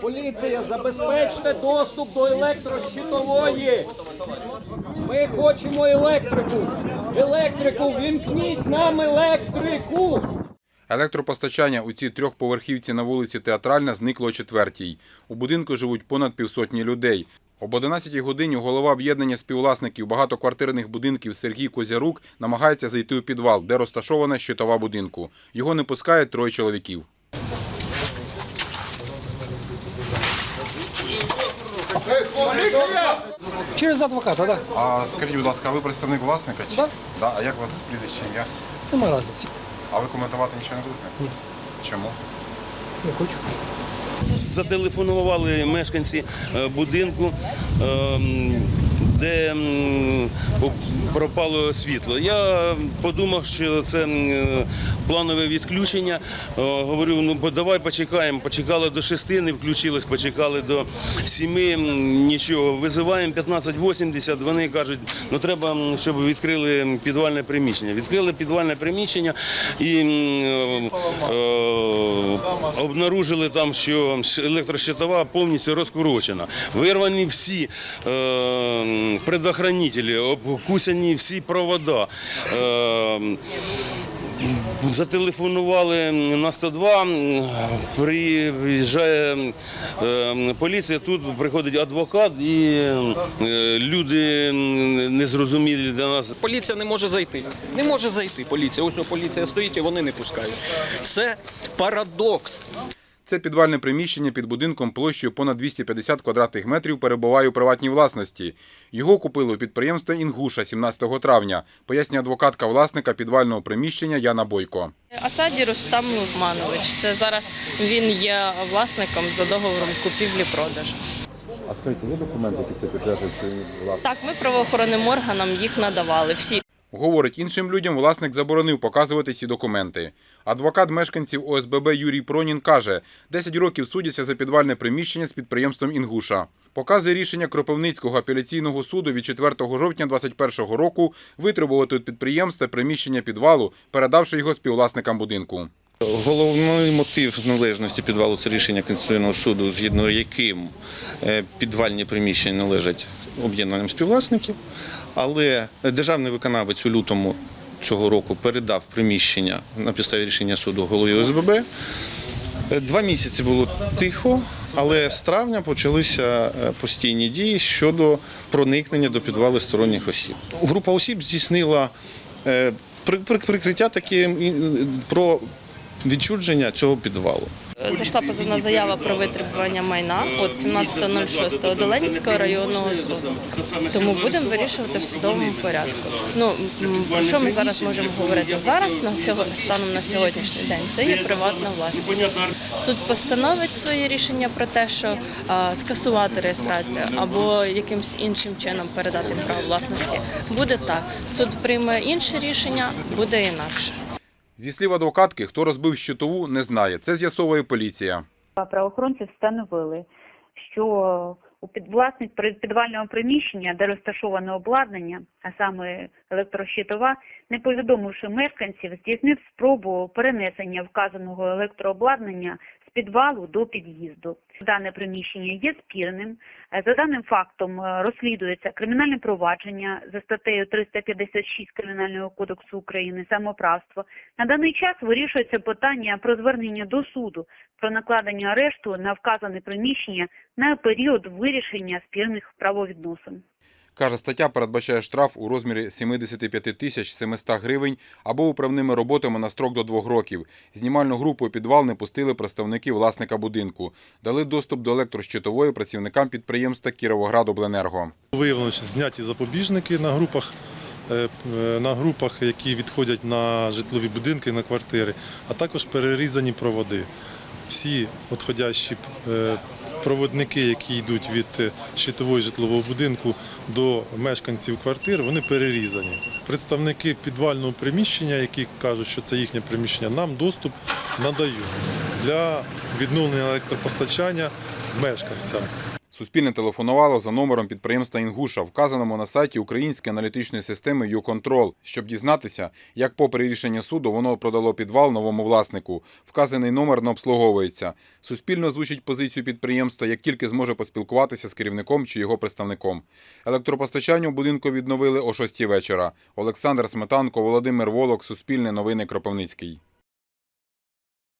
Поліція, забезпечте доступ до електрощитової. Ми хочемо електрику. Електрику, вімкніть нам електрику. Електропостачання у цій трьохповерхівці на вулиці Театральна зникло о четвертій. У будинку живуть понад півсотні людей. Об 11 годині голова об'єднання співвласників багатоквартирних будинків Сергій Козярук намагається зайти у підвал, де розташована щитова будинку. Його не пускають троє чоловіків. Через адвоката, так. А скажіть, будь ласка, ви представник власника? Чи? Да. Да. А як у вас прізвище ім'я? Нема разниці. А ви коментувати нічого не будете? Ні. Чому? Не хочу. Зателефонували мешканці е, будинку, ем, де пропало світло. Я подумав, що це планове відключення. Е, Говорю, ну давай почекаємо. Почекали до шести, не включилось, почекали до сіми, нічого. Визиваємо 1580, вони кажуть, ну треба, щоб відкрили підвальне приміщення. Відкрили підвальне приміщення і е, е, обнаружили там, що електрощитова повністю розкорочена. Вирвані всі е, предохранителі, обкусані всі провода. Е, Зателефонували на 102, приїжджає е, поліція, тут приходить адвокат і е, люди незрозумілі для нас. Поліція не може зайти. Не може зайти поліція. Ось поліція стоїть і вони не пускають. Це парадокс. Це підвальне приміщення під будинком площею понад 250 квадратних метрів перебуває у приватній власності. Його купили у підприємства «Інгуша» 17 травня, пояснює адвокатка власника підвального приміщення Яна Бойко. Асаді Рустам Лукманович. Це зараз він є власником за договором купівлі-продажу. А скажіть, є документи, які це підтверджують, що він власник? Так, ми правоохоронним органам їх надавали. Всі Говорить, іншим людям власник заборонив показувати ці документи. Адвокат мешканців ОСББ Юрій Пронін каже, 10 років судяться за підвальне приміщення з підприємством «Інгуша». Показує рішення Кропивницького апеляційного суду від 4 жовтня 2021 року витребувати від підприємства приміщення підвалу, передавши його співвласникам будинку. Головний мотив належності підвалу це рішення Конституційного суду, згідно яким е, підвальні приміщення належать об'єднанням співвласників, але державний виконавець у лютому цього року передав приміщення на підставі рішення суду голові ОСББ. Е, Два місяці було тихо, але з травня почалися е, постійні дії щодо проникнення до підвалу сторонніх осіб. Група осіб здійснила е, при- при- прикриття таке про відчудження цього підвалу. Зайшла позовна заява про витребування майна от 17.06 до Ленінського районного суду. Тому будемо вирішувати в судовому порядку. Ну про що ми зараз можемо говорити? Зараз на сьогодні станом на сьогоднішній день це є приватна власність. Суд постановить своє рішення про те, що а, скасувати реєстрацію або якимось іншим чином передати право власності. Буде так. Суд прийме інше рішення, буде інакше. Зі слів адвокатки, хто розбив щитову, не знає. Це з'ясовує поліція. Правоохоронці встановили, що у підвласник підвального приміщення, де розташоване обладнання, а саме електрощитова, не повідомивши мешканців, здійснив спробу перенесення вказаного електрообладнання підвалу до під'їзду. Дане приміщення є спірним. Е, За даним фактом е, розслідується кримінальне провадження за статтею 356 Кримінального кодексу України самоправство. На даний час вирішується питання про звернення до суду про накладення арешту на вказане приміщення на період вирішення спірних правовідносин. Каже, стаття передбачає штраф у розмірі 75 тисяч 700 гривень або управними роботами на строк до двох років. Знімальну групу у підвал не пустили представники власника будинку. Дали доступ до електрощитової працівникам підприємства Кіровоградобленерго. Виявлено, що зняті запобіжники на групах, е, е, на групах, які відходять на житлові будинки, на квартири, а також перерізані проводи. Всі відходящі е, проводники, які йдуть від щитового щитової житлового будинку до мешканців квартир, вони перерізані. Представники підвального приміщення, які кажуть, що це їхнє приміщення, нам доступ надають для відновлення електропостачання мешканцям. Суспільне телефонувало за номером підприємства Інгуша, вказаному на сайті української аналітичної системи «Юконтрол», щоб дізнатися, як попри рішення суду воно продало підвал новому власнику. Вказаний номер не обслуговується. Суспільно озвучить позицію підприємства, як тільки зможе поспілкуватися з керівником чи його представником. Електропостачання у будинку відновили о 6 вечора. Олександр Сметанко, Володимир Волок, Суспільне новини Кропивницький.